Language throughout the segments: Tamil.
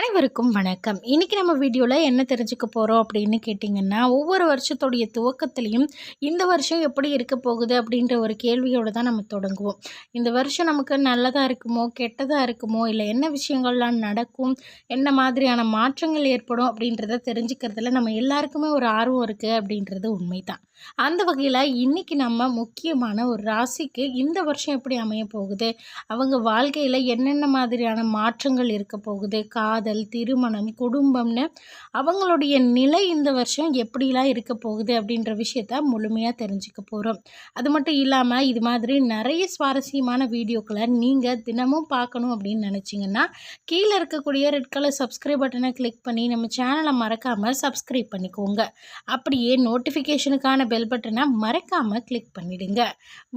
அனைவருக்கும் வணக்கம். இன்றைக்கி நம்ம வீடியோவில் என்ன தெரிஞ்சுக்க போகிறோம் அப்படின்னு கேட்டிங்கன்னா ஒவ்வொரு வருஷத்துடைய துவக்கத்துலேயும் இந்த வருஷம் எப்படி இருக்க போகுது அப்படின்ற ஒரு கேள்வியோடு தான் நம்ம தொடங்குவோம். இந்த வருஷம் நமக்கு நல்லதாக இருக்குமோ கெட்டதாக இருக்குமோ இல்லை என்ன விஷயங்கள்லாம் நடக்கும் என்ன மாதிரியான மாற்றங்கள் ஏற்படும் அப்படின்றத தெரிஞ்சுக்கிறதுல நம்ம எல்லாருக்குமே ஒரு ஆர்வம் இருக்குது அப்படின்றது உண்மை தான் அந்த வகையில் இன்றைக்கி நம்ம முக்கியமான ஒரு ராசிக்கு இந்த வருஷம் எப்படி அமைய போகுது? அவங்க வாழ்க்கையில் என்னென்ன மாதிரியான மாற்றங்கள் இருக்க போகுது? காதல் திருமணம் குடும்பம்னு அவங்களுடைய நிலை இந்த வருஷம் எப்படிலாம் இருக்க போகுது அப்படின்ற விஷயத்த முழுமையாக தெரிஞ்சுக்க போகிறோம் அது மட்டும் இல்லாமல் இது மாதிரி நிறைய சுவாரஸ்யமான வீடியோக்களை நீங்கள் தினமும் பார்க்கணும் அப்படின்னு நினச்சிங்கன்னா கீழே இருக்கக்கூடிய ரெட் கலர் சப்ஸ்கிரைப் பட்டனை கிளிக் பண்ணி நம்ம சேனலை மறக்காமல் சப்ஸ்கிரைப் பண்ணிக்கோங்க. அப்படியே நோட்டிஃபிகேஷனுக்கான பெல் பட்டனை மறக்காமல் கிளிக் பண்ணிடுங்க.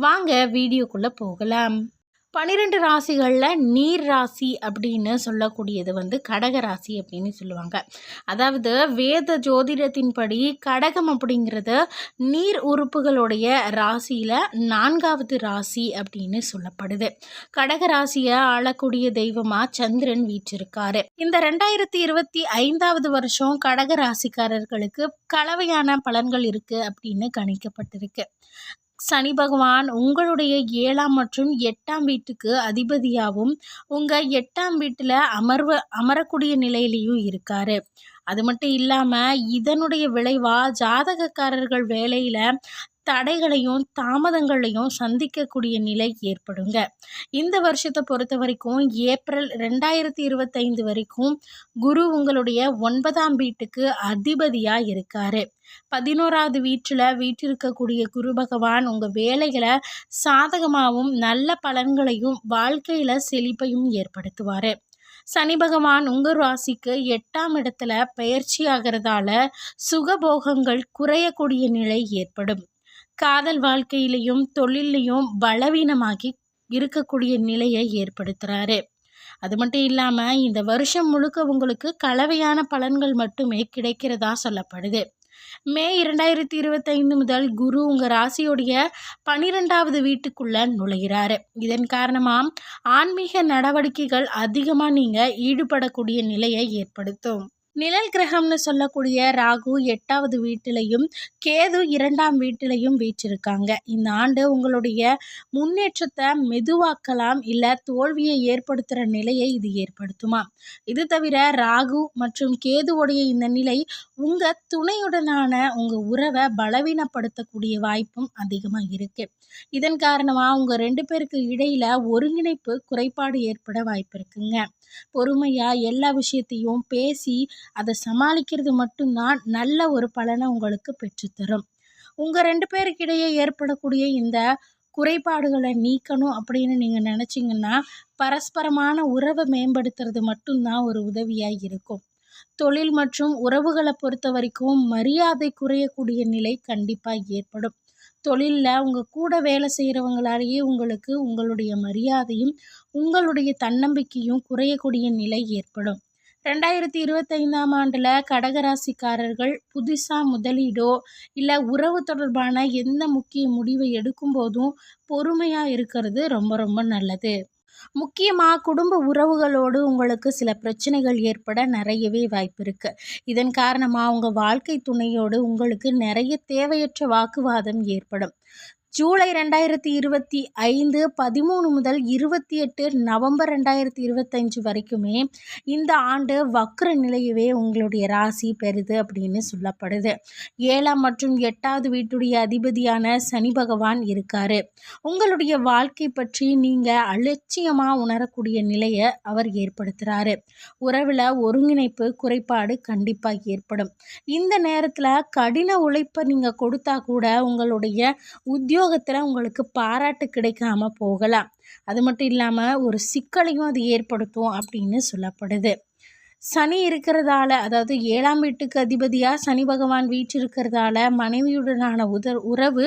வாங்க வீடியோக்குள்ளே போகலாம். பன்னிரெண்டு ராசிகளில் நீர் ராசி அப்படின்னு சொல்லக்கூடியது வந்து கடக ராசி அப்படின்னு சொல்லுவாங்க. அதாவது வேத ஜோதிடத்தின்படி கடகம் அப்படிங்கிறது நீர் உறுப்புகளுடைய ராசியில் நான்காவது ராசி அப்படின்னு சொல்லப்படுது. கடக ராசியை ஆளக்கூடிய தெய்வமாக சந்திரன் வீற்றிருக்காரு. இந்த ரெண்டாயிரத்தி இருபத்தி ஐந்தாவது வருஷம் கடக ராசிக்காரர்களுக்கு கலவையான பலன்கள் இருக்குது அப்படின்னு கணிக்கப்பட்டிருக்கு. சனி பகவான் உங்களுடைய ஏழாம் மற்றும் எட்டாம் வீட்டுக்கு அதிபதியாகவும் உங்கள் எட்டாம் வீட்டில் அமர்வ அமரக்கூடிய நிலையிலையும் இருக்கார். அது மட்டும் இல்லாமல் இதனுடைய விளைவாக ஜாதகக்காரர்கள் வேலையில் தடைகளையும் தாமதங்களையும் சந்திக்கக்கூடிய நிலை ஏற்படுங்க. இந்த வருஷத்தை பொறுத்த வரைக்கும் ஏப்ரல் ரெண்டாயிரத்தி இருபத்தைந்து வரைக்கும் குரு உங்களுடைய ஒன்பதாம் வீட்டுக்கு அதிபதியாக இருக்கார். பதினோராவது வீட்டில் வீட்டிருக்கக்கூடிய குரு பகவான் உங்கள் வேலைகளை சாதகமாகவும் நல்ல பலன்களையும் வாழ்க்கையில் செழிப்பையும் ஏற்படுத்துவார். சனி பகவான் உங்கள் ராசிக்கு எட்டாம் இடத்துல பயிற்சி ஆகிறதால சுகபோகங்கள் குறையக்கூடிய நிலை ஏற்படும். காதல் வாழ்க்கையிலையும் தொழிலையும் பலவீனமாகி இருக்கக்கூடிய நிலையை ஏற்படுத்துகிறாரு அது மட்டும் இல்லாமல் இந்த வருஷம் முழுக்க உங்களுக்கு கலவையான பலன்கள் மட்டுமே கிடைக்கிறதா சொல்லப்படுது. மே இரண்டாயிரத்தி இருபத்தைந்து முதல் குரு உங்கள் ராசியுடைய பனிரெண்டாவது வீட்டுக்குள்ளே நுழைகிறாரு இதன் காரணமாக ஆன்மீக நடவடிக்கைகள் அதிகமாக நீங்கள் ஈடுபடக்கூடிய நிலையை ஏற்படுத்தும். நிழல் கிரகம்னு சொல்லக்கூடிய ராகு எட்டாவது வீட்டிலையும் கேது இரண்டாம் வீட்டிலையும் வீச்சிருக்காங்க இந்த ஆண்டு உங்களுடைய முன்னேற்றத்தை மெதுவாக்கலாம் இல்லை தோல்வியை ஏற்படுத்துகிற நிலையை இது ஏற்படுத்துமா? இது தவிர ராகு மற்றும் கேதுவுடைய இந்த நிலை உங்கள் துணையுடனான உங்கள் உறவை பலவீனப்படுத்தக்கூடிய வாய்ப்பும் அதிகமாக இருக்குது இதன் காரணமாக உங்கள் ரெண்டு பேருக்கு இடையில் ஒருங்கிணைப்பு குறைபாடு ஏற்பட வாய்ப்பு இருக்குங்க. பொறுமையாக எல்லா விஷயத்தையும் பேசி அதை சமாளிக்கிறது மட்டும்தான் நல்ல ஒரு பலனை உங்களுக்கு பெற்றுத்தரும். உங்கள் ரெண்டு பேருக்கிடையே ஏற்படக்கூடிய இந்த குறைபாடுகளை நீக்கணும் அப்படின்னு நீங்கள் நினச்சிங்கன்னா பரஸ்பரமான உறவை மேம்படுத்துறது மட்டும்தான் ஒரு உதவியாக இருக்கும். தொழில் மற்றும் உறவுகளை பொறுத்த வரைக்கும் மரியாதை குறையக்கூடிய நிலை கண்டிப்பாக ஏற்படும். தொழிலில் உங்கள் கூட வேலை செய்கிறவங்களாலேயே உங்களுக்கு உங்களுடைய மரியாதையும் உங்களுடைய தன்னம்பிக்கையும் குறையக்கூடிய நிலை ஏற்படும். ரெண்டாயிரத்தி இருபத்தைந்தாம் ஆண்டில் கடகராசிக்காரர்கள் புதுசாக முதலீடோ இல்லை உறவு தொடர்பான எந்த முக்கிய முடிவை எடுக்கும்போதும் பொறுமையாக இருக்கிறது ரொம்ப ரொம்ப நல்லது. முக்கியமாக குடும்ப உறவுகளோடு உங்களுக்கு சில பிரச்சனைகள் ஏற்பட நிறையவே வாய்ப்பு இருக்குது இதன் காரணமாக உங்கள் வாழ்க்கை துணையோடு உங்களுக்கு நிறைய தேவையற்ற வாக்குவாதம் ஏற்படும். ஜூலை ரெண்டாயிரத்தி இருபத்தி ஐந்து பதிமூணு முதல் இருபத்தி எட்டு நவம்பர் ரெண்டாயிரத்தி இருபத்தஞ்சு வரைக்குமே இந்த ஆண்டு வக்ர நிலையவே உங்களுடைய ராசி பெறுது அப்படின்னு சொல்லப்படுது. ஏழாம் மற்றும் எட்டாவது வீட்டுடைய அதிபதியான சனி பகவான் இருக்கார். உங்களுடைய வாழ்க்கை பற்றி நீங்கள் அலட்சியமாக உணரக்கூடிய நிலையை அவர் ஏற்படுத்துகிறாரு உறவில் ஒருங்கிணைப்பு குறைபாடு கண்டிப்பாக ஏற்படும். இந்த நேரத்தில் கடின உழைப்பை நீங்கள் கொடுத்தா கூட உங்களுடைய உத்தியோக உத்தியோகத்தில் உங்களுக்கு பாராட்டு கிடைக்காம போகலாம். அது மட்டும் இல்லாமல் ஒரு சிக்கலையும் அது ஏற்படுத்தும் அப்படின்னு சொல்லப்படுது. சனி இருக்கிறதால அதாவது ஏழாம் வீட்டுக்கு அதிபதியாக சனி பகவான் வீற்றிருக்கிறதால மனைவியுடனான உத உறவு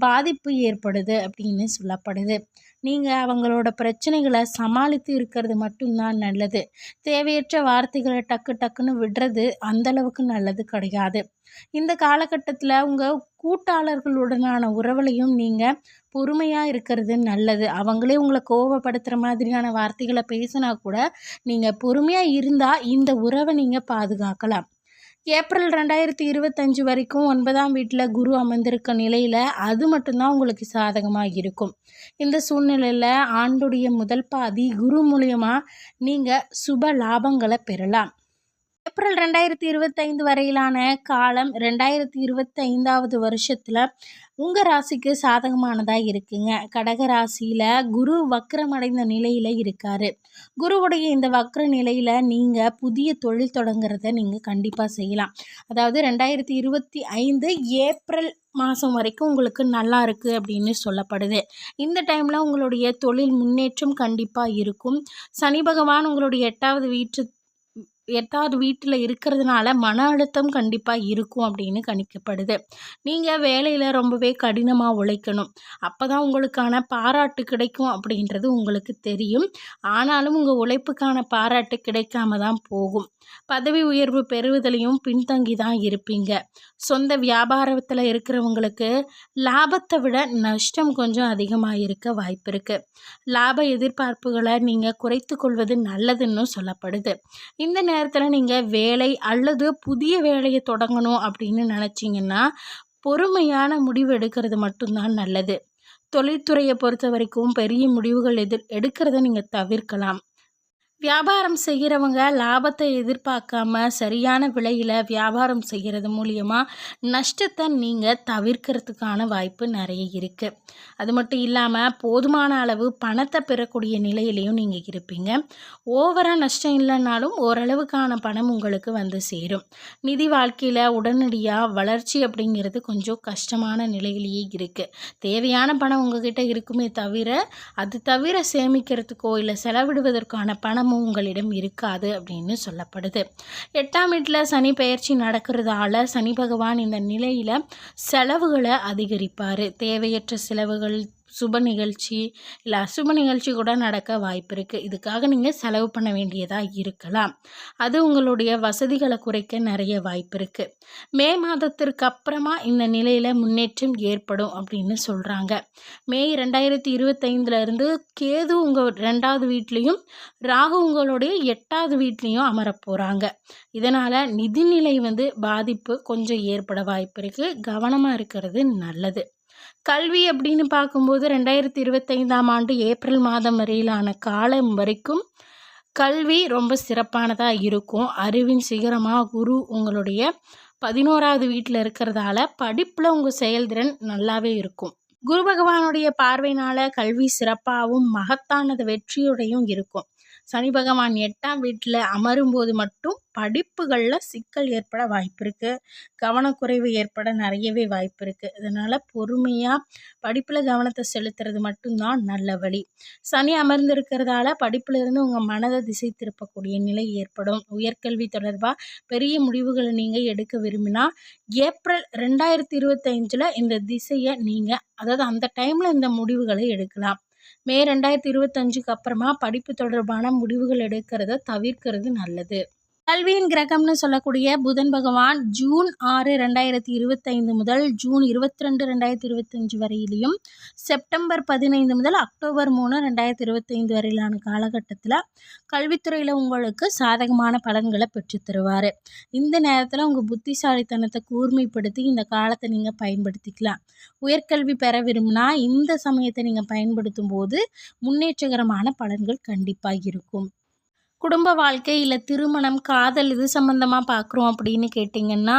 பாதிப்பு ஏற்படுது அப்படின்னு சொல்லப்படுது. நீங்கள் அவங்களோட பிரச்சனைகளை சமாளித்து இருக்கிறது மட்டும்தான் நல்லது. தேவையற்ற வார்த்தைகளை டக்கு டக்குன்னு விடுறது அந்தளவுக்கு நல்லது கிடையாது. இந்த காலகட்டத்தில் உங்கள் கூட்டாளர்களுடனான உறவுலையும் நீங்கள் பொறுமையாக இருக்கிறது நல்லது. அவங்களே உங்களை கோவப்படுத்துகிற மாதிரியான வார்த்தைகளை பேசினா கூட நீங்கள் பொறுமையாக இருந்தால் இந்த உறவை நீங்கள் பாதுகாக்கலாம். ஏப்ரல் ரெண்டாயிரத்தி இருபத்தஞ்சி வரைக்கும் ஒன்பதாம் வீட்டில் குரு அமர்ந்திருக்க நிலையில் அது மட்டும்தான் உங்களுக்கு சாதகமாக இருக்கும். இந்த சூழ்நிலையில் ஆண்டுடைய முதல் பாதி குரு மூலியமாக நீங்கள் சுப லாபங்களை பெறலாம். ஏப்ரல் ரெண்டாயிரத்தி இருபத்தைந்து வரையிலான காலம் ரெண்டாயிரத்தி இருபத்தைந்தாவது வருஷத்தில் உங்கள் ராசிக்கு சாதகமானதாக இருக்குங்க. கடக ராசியில் குரு வக்கரமடைந்த நிலையில் இருக்கார். குருவுடைய இந்த வக்ர நிலையில் நீங்கள் புதிய தொழில் தொடங்குறத நீங்கள் கண்டிப்பாக செய்யலாம். அதாவது ரெண்டாயிரத்தி இருபத்தி ஐந்து ஏப்ரல் மாதம் வரைக்கும் உங்களுக்கு நல்லா இருக்குது அப்படின்னு சொல்லப்படுது. இந்த டைமில் உங்களுடைய தொழில் முன்னேற்றம் கண்டிப்பாக இருக்கும். சனி பகவான் உங்களுடைய எட்டாவது வீட்டு எட்டாவது வீட்டில் இருக்கிறதுனால மன அழுத்தம் கண்டிப்பாக இருக்கும் அப்படின்னு கணிக்கப்படுது. நீங்கள் வேலையில் ரொம்பவே கடினமாக உழைக்கணும். அப்போ தான் உங்களுக்கான பாராட்டு கிடைக்கும் அப்படின்றது உங்களுக்கு தெரியும். ஆனாலும் உங்கள் உழைப்புக்கான பாராட்டு கிடைக்காம தான் போகும். பதவி உயர்வு பெறுவதிலையும் பின்தங்கி தான் இருப்பீங்க. சொந்த வியாபாரத்தில் இருக்கிறவங்களுக்கு லாபத்தை விட நஷ்டம் கொஞ்சம் அதிகமாக இருக்க வாய்ப்பு இருக்குது லாப எதிர்பார்ப்புகளை நீங்கள் குறைத்து கொள்வது நல்லதுன்னு சொல்லப்படுது. இந்த நேரத்தில் நீங்கள் வேலை அல்லது புதிய வேலையை தொடங்கணும் அப்படின்னு நினச்சிங்கன்னா பொறுமையான முடிவு எடுக்கிறது மட்டும்தான் நல்லது. தொழில்துறையை பொறுத்த வரைக்கும் பெரிய முடிவுகள் எதிர் எடுக்கிறத நீங்கள் தவிர்க்கலாம். வியாபாரம் செய்கிறவங்க லாபத்தை எதிர்பார்க்காம சரியான விலையில் வியாபாரம் செய்கிறது மூலியமாக நஷ்டத்தை நீங்கள் தவிர்க்கிறதுக்கான வாய்ப்பு நிறைய இருக்குது அது மட்டும் இல்லாமல் போதுமான அளவு பணத்தை பெறக்கூடிய நிலையிலையும் நீங்கள் இருப்பீங்க. ஓவராக நஷ்டம் இல்லைனாலும் ஓரளவுக்கான பணம் உங்களுக்கு வந்து சேரும். நிதி வாழ்க்கையில் உடனடியாக வளர்ச்சி அப்படிங்கிறது கொஞ்சம் கஷ்டமான நிலையிலேயே இருக்குது தேவையான பணம் உங்ககிட்ட இருக்குமே தவிர அது தவிர சேமிக்கிறதுக்கோ இல்லை செலவிடுவதற்கான பணம் பணமும் உங்களிடம் இருக்காது அப்படின்னு சொல்லப்படுது. எட்டாம் வீட்டில் சனி பயிற்சி நடக்கிறதால சனி பகவான் இந்த நிலையில் செலவுகளை அதிகரிப்பார். தேவையற்ற செலவுகள் சுப நிகழ்ச்சி இல்லை அசுப நிகழ்ச்சி கூட நடக்க வாய்ப்பு இருக்குது இதுக்காக நீங்கள் செலவு பண்ண வேண்டியதாக இருக்கலாம். அது உங்களுடைய வசதிகளை குறைக்க நிறைய வாய்ப்பு இருக்குது மே மாதத்திற்கு அப்புறமா இந்த நிலையில் முன்னேற்றம் ஏற்படும் அப்படின்னு சொல்கிறாங்க மே ரெண்டாயிரத்தி இருபத்தைந்துலேருந்து கேது உங்கள் ரெண்டாவது வீட்லேயும் ராகு உங்களுடைய எட்டாவது வீட்லேயும் அமர போகிறாங்க இதனால் நிதிநிலை வந்து பாதிப்பு கொஞ்சம் ஏற்பட வாய்ப்பு இருக்குது கவனமாக இருக்கிறது நல்லது. கல்வி அப்படின்னு பார்க்கும்போது ரெண்டாயிரத்தி இருபத்தைந்தாம் ஆண்டு ஏப்ரல் மாதம் வரையிலான காலம் வரைக்கும் கல்வி ரொம்ப சிறப்பானதாக இருக்கும். அறிவின் சிகரமாக குரு உங்களுடைய பதினோராவது வீட்டில் இருக்கிறதால படிப்பில் உங்கள் செயல்திறன் நல்லாவே இருக்கும். குரு பகவானுடைய பார்வையினால் கல்வி சிறப்பாகவும் மகத்தானது வெற்றியுடையும் இருக்கும். சனி பகவான் எட்டாம் வீட்டில் அமரும்போது மட்டும் படிப்புகளில் சிக்கல் ஏற்பட வாய்ப்பு இருக்குது கவனக்குறைவு ஏற்பட நிறையவே வாய்ப்பு இருக்குது இதனால் பொறுமையாக படிப்பில் கவனத்தை செலுத்துறது மட்டும்தான் நல்ல வழி. சனி அமர்ந்திருக்கிறதால படிப்பில் இருந்து உங்கள் மனதை திசை திருப்பக்கூடிய நிலை ஏற்படும். உயர்கல்வி தொடர்பாக பெரிய முடிவுகளை நீங்கள் எடுக்க விரும்பினா ஏப்ரல் ரெண்டாயிரத்தி இருபத்தஞ்சில் இந்த திசையை நீங்கள் அதாவது அந்த டைமில் இந்த முடிவுகளை எடுக்கலாம். மே ரெண்டாயிரத்தி இருபத்தஞ்சுக்கு அப்புறமா படிப்பு தொடர்பான முடிவுகள் எடுக்கிறத தவிர்க்கிறது நல்லது. கல்வியின் கிரகம்னு சொல்லக்கூடிய புதன் பகவான் ஜூன் ஆறு ரெண்டாயிரத்தி இருபத்தைந்து முதல் ஜூன் இருபத்தி ரெண்டு ரெண்டாயிரத்தி இருபத்தஞ்சு வரையிலையும் செப்டம்பர் பதினைந்து முதல் அக்டோபர் மூணு ரெண்டாயிரத்தி இருபத்தைந்து வரையிலான காலகட்டத்தில் கல்வித்துறையில் உங்களுக்கு சாதகமான பலன்களை பெற்றுத்தருவார் இந்த நேரத்தில் உங்கள் புத்திசாலித்தனத்தை கூர்மைப்படுத்தி இந்த காலத்தை நீங்கள் பயன்படுத்திக்கலாம். உயர்கல்வி பெற விரும்பினா இந்த சமயத்தை நீங்கள் பயன்படுத்தும் போது முன்னேற்றகரமான பலன்கள் கண்டிப்பாக இருக்கும். குடும்ப வாழ்க்கை இல்லை திருமணம் காதல் இது சம்மந்தமாக பார்க்குறோம் அப்படின்னு கேட்டிங்கன்னா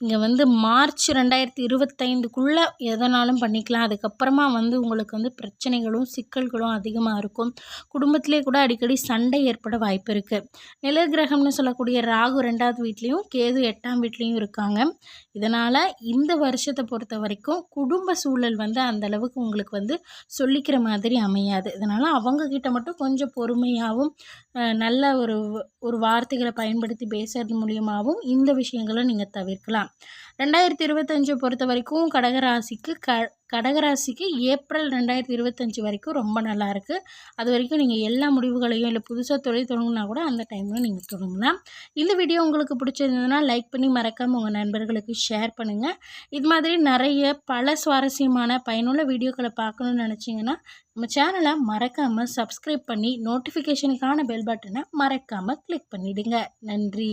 நீங்கள் வந்து மார்ச் ரெண்டாயிரத்தி இருபத்தைந்துக்குள்ளே எதனாலும் பண்ணிக்கலாம். அதுக்கப்புறமா வந்து உங்களுக்கு வந்து பிரச்சனைகளும் சிக்கல்களும் அதிகமாக இருக்கும். குடும்பத்திலே கூட அடிக்கடி சண்டை ஏற்பட வாய்ப்பு இருக்குது நிலகிரகம்னு சொல்லக்கூடிய ராகு ரெண்டாவது வீட்லேயும் கேது எட்டாம் வீட்லேயும் இருக்காங்க. இதனால் இந்த வருஷத்தை பொறுத்த வரைக்கும் குடும்ப சூழல் வந்து அந்தளவுக்கு உங்களுக்கு வந்து சொல்லிக்கிற மாதிரி அமையாது. இதனால் அவங்கக்கிட்ட மட்டும் கொஞ்சம் பொறுமையாகவும் நல்ல ஒரு ஒரு வார்த்தைகளை பயன்படுத்தி பேசுறது மூலியமாகவும் இந்த விஷயங்களை நீங்கள் தவிர்க்கலாம். ரெண்டாயிரத்தி இருபத்தஞ்சை பொறுத்த வரைக்கும் கடகராசிக்கு க கடகராசிக்கு ஏப்ரல் ரெண்டாயிரத்தி இருபத்தஞ்சி வரைக்கும் ரொம்ப நல்லாயிருக்கு அது வரைக்கும் நீங்கள் எல்லா முடிவுகளையும் இல்லை புதுசாக தொழில் தொடங்குனா கூட அந்த டைமில் நீங்கள் தொடங்கலாம். இந்த வீடியோ உங்களுக்கு பிடிச்சிருந்ததுன்னா லைக் பண்ணி மறக்காமல் உங்கள் நண்பர்களுக்கு ஷேர் பண்ணுங்கள் இது மாதிரி நிறைய பல சுவாரஸ்யமான பயனுள்ள வீடியோக்களை பார்க்கணுன்னு நினச்சிங்கன்னா நம்ம சேனலை மறக்காமல் சப்ஸ்கிரைப் பண்ணி நோட்டிஃபிகேஷனுக்கான பெல் பட்டனை மறக்காமல் கிளிக் பண்ணிவிடுங்க நன்றி.